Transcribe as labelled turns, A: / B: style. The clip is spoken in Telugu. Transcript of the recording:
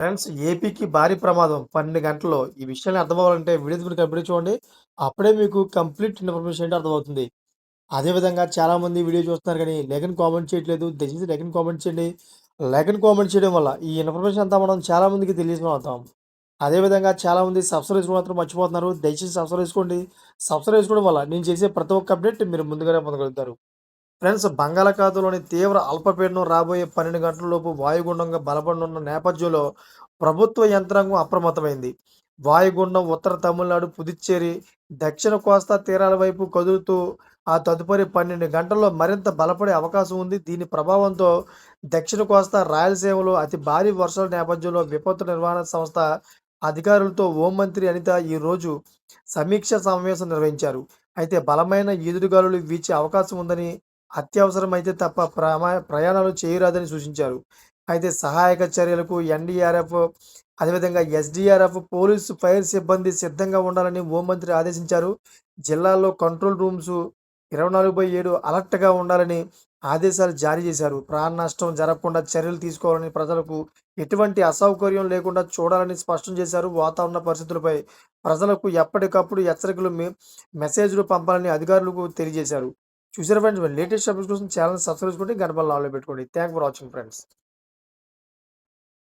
A: ఫ్రెండ్స్ ఏపీకి భారీ ప్రమాదం 12 గంటల్లో. ఈ విషయాన్ని అర్థమవ్వాలంటే వీడియో మీరు కంప్లీట్ చూడండి. అప్పుడే మీకు కంప్లీట్ ఇన్ఫర్మేషన్ ఏంటో అర్థమవుతుంది. అదేవిధంగా చాలామంది వీడియో చూస్తున్నారు కానీ లెగన్ కామెంట్ చేయట్లేదు. దయచేసి లెగన్ కామెంట్ చేయండి. లెగన్ కామెంట్ చేయడం వల్ల ఈ ఇన్ఫర్మేషన్ అంతా మనం చాలామందికి మందికి అదేవిధంగా చాలామంది సబ్స్క్రైబ్ చేసుకోవడం మాత్రం మర్చిపోతున్నారు. దయచేసి సబ్స్క్రైబ్ చేసుకోండి. సబ్స్క్రైబ్ చేసుకోవడం వల్ల నేను చేసే ప్రతి ఒక్క అప్డేట్ మీరు ముందుగానే పొందగలుగుతారు. ఫ్రెండ్స్ బంగాళాఖాతంలోని తీవ్ర అల్పపీడనం రాబోయే 12 గంటల లోపు వాయుగుండంగా బలపడనున్న నేపథ్యంలో ప్రభుత్వ యంత్రాంగం అప్రమత్తమైంది. వాయుగుండం ఉత్తర తమిళనాడు, పుదుచ్చేరి, దక్షిణ కోస్తా తీరాల వైపు కదులుతూ ఆ తదుపరి 12 గంటల్లో మరింత బలపడే అవకాశం ఉంది. దీని ప్రభావంతో దక్షిణ కోస్తా, రాయలసీమలో అతి భారీ వర్షాల నేపథ్యంలో విపత్తు నిర్వహణ సంస్థ అధికారులతో హోంమంత్రి అనిత ఈరోజు సమీక్ష సమావేశం నిర్వహించారు. అయితే బలమైన ఈదురుగాలులు వీచే అవకాశం ఉందని, అత్యవసరమైతే తప్ప ప్రమా ప్రయాణాలు చేయరాదని సూచించారు. అయితే సహాయక చర్యలకు ఎన్డీఆర్ఎఫ్, అదేవిధంగా ఎస్డీఆర్ఎఫ్, పోలీసు, ఫైర్ సిబ్బంది సిద్ధంగా ఉండాలని హోంమంత్రి ఆదేశించారు. జిల్లాల్లో కంట్రోల్ రూమ్స్ 24/7 అలర్ట్‌గా ఉండాలని ఆదేశాలు జారీ చేశారు. ప్రాణ నష్టం జరగకుండా చర్యలు తీసుకోవాలని, ప్రజలకు ఎటువంటి అసౌకర్యం లేకుండా చూడాలని స్పష్టం చేశారు. వాతావరణ పరిస్థితులపై ప్రజలకు ఎప్పటికప్పుడు హెచ్చరికలు మెసేజ్‌లు పంపాలని అధికారులకు తెలియజేశారు. చూసారా ఫ్రెండ్స్ లేటెస్ట్ అప్డేట్స్ కోసం ఛానల్ సబ్స్క్రైబ్ చేసుకోండి. గణపల్ బెల్ పెట్టుకోండి. Thank for watching friends.